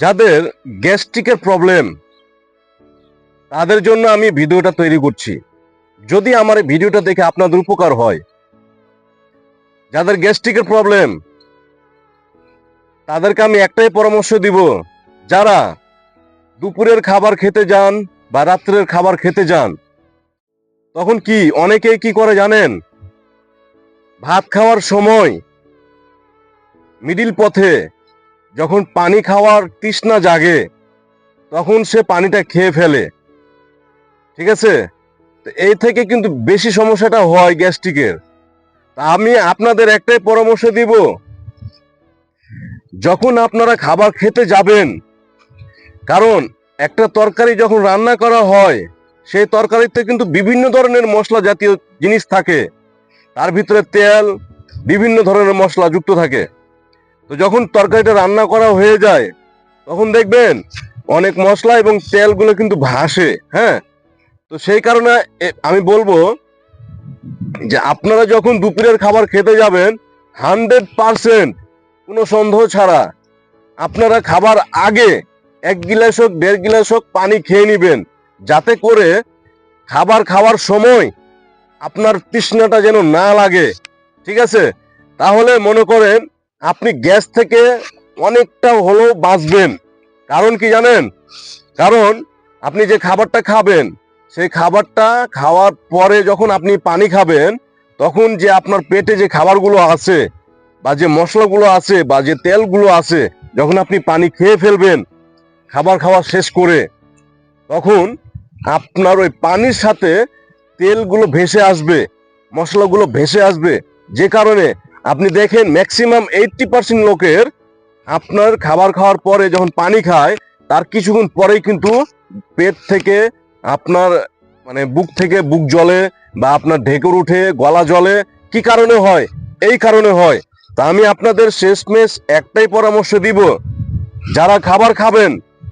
যাদের গ্যাস্ট্রিকের প্রবলেম, তাদের জন্য আমি ভিডিওটা তৈরি করছি। যদি আমার এই ভিডিওটা দেখে আপনাদের উপকার হয়, যাদের গ্যাস্ট্রিকের প্রবলেম, তাদেরকে আমি একটাই পরামর্শ দিব, যারা দুপুরের খাবার খেতে যান বা রাত্রের খাবার খেতে যান, তখন কি অনেকেই কি করে জানেন? ভাত খাওয়ার সময় মিডিল পথে যখন পানি খাওয়ার তৃষ্ণা জাগে, তখন সে পানিটা খেয়ে ফেলে। ঠিক আছে? তো এই থেকে কিন্তু বেশি সমস্যাটা হয় গ্যাস্ট্রিকের। তা আমি আপনাদের একটাই পরামর্শ দিব, যখন আপনারা খাবার খেতে যাবেন, কারণ একটা তরকারি যখন রান্না করা হয়, সেই তরকারিতে কিন্তু বিভিন্ন ধরনের মশলা জাতীয় জিনিস থাকে। তার ভিতরে তেল, বিভিন্ন ধরনের মশলা যুক্ত থাকে। তো যখন তরকারিটা রান্না করা হয়ে যায়, তখন দেখবেন অনেক মশলা এবং তেলগুলো কিন্তু ভাসে হ্যাঁ? তো সেই কারণে আমি বলব যে আপনারা যখন দুপুরের খাবার খেতে যাবেন, হান্ড্রেড পারসেন্ট কোনো সন্দেহ ছাড়া আপনারা খাবার আগে এক গিলাস হোক, দেড় গিলাস হোক পানি খেয়ে নেবেন, যাতে করে খাবার খাওয়ার সময় আপনার তৃষ্ণাটা যেন না লাগে, ঠিক আছে? তাহলে মনে করেন আপনি গ্যাস থেকে অনেকটা হলেও বাঁচবেন। কারণ কি জানেন? কারণ আপনি যে খাবারটা খাবেন, সেই খাবারটা খাওয়ার পরে যখন আপনি পানি খাবেন, তখন যে আপনার পেটে যে খাবারগুলো আছে বা যে মশলাগুলো আছে বা যে তেলগুলো আছে, যখন আপনি পানি খেয়ে ফেলবেন, খাবার খাওয়া শেষ করে, তখন আপনার ওই পানির সাথে তেলগুলো ভেসে আসবে, মশলাগুলো ভেসে আসবে। যে কারণে আপনি দেখেন ম্যাক্সিমাম এইটটি পার্সেন্ট লোকের আপনার খাবার খাওয়ার পরে যখন পানি খায়, তার কিছুক্ষণ পরেই কিন্তু পেট থেকে আপনার মানে বুক থেকে বুক জলে বা আপনার ঢেকুর উঠে গলা জলে কি কারণে হয়? এই কারণে হয়। তা আমি আপনাদের শেষমেশ একটাই পরামর্শ দিব। যারা খাবার খাবেন,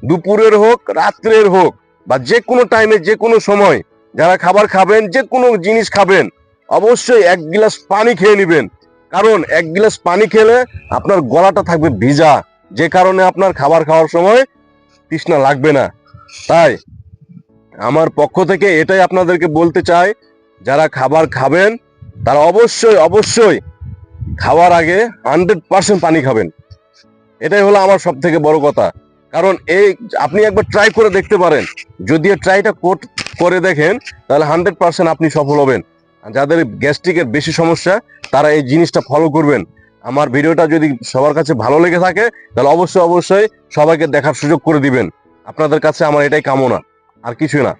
দুপুরের হোক, রাত্রের হোক, বা যে কোনো টাইমে যে কোনো সময়, যারা খাবার খাবেন যে কোনো জিনিস খাবেন, অবশ্যই এক গ্লাস পানি খেয়ে নেবেন। কারণ এক গ্লাস পানি খেলে আপনার গলাটা থাকবে ভিজা। যে কারণে আপনার খাবার খাওয়ার সময় তৃষ্ণা লাগবে না। তাই আমার পক্ষ থেকে এটাই আপনাদেরকে বলতে চাই, যারা খাবার খাবেন, তারা অবশ্যই অবশ্যই খাওয়ার আগে হান্ড্রেড পার্সেন্ট পানি খাবেন। এটাই হলো আমার সব থেকে বড় কথা। কারণ এই আপনি একবার ট্রাই করে দেখতে পারেন। যদি ট্রাইটা কোট করে দেখেন, তাহলে হান্ড্রেড পার্সেন্ট আপনি সফল হবেন। যাদের গ্যাস্ট্রিকের বেশি সমস্যা, তারা এই জিনিসটা ফলো করবেন। আমার ভিডিওটা যদি সবার কাছে ভালো লেগে থাকে, তাহলে অবশ্যই অবশ্যই সবাইকে দেখার সুযোগ করে দিবেন। আপনাদের কাছে আমার এটাই কামনা, আর কিছুই না।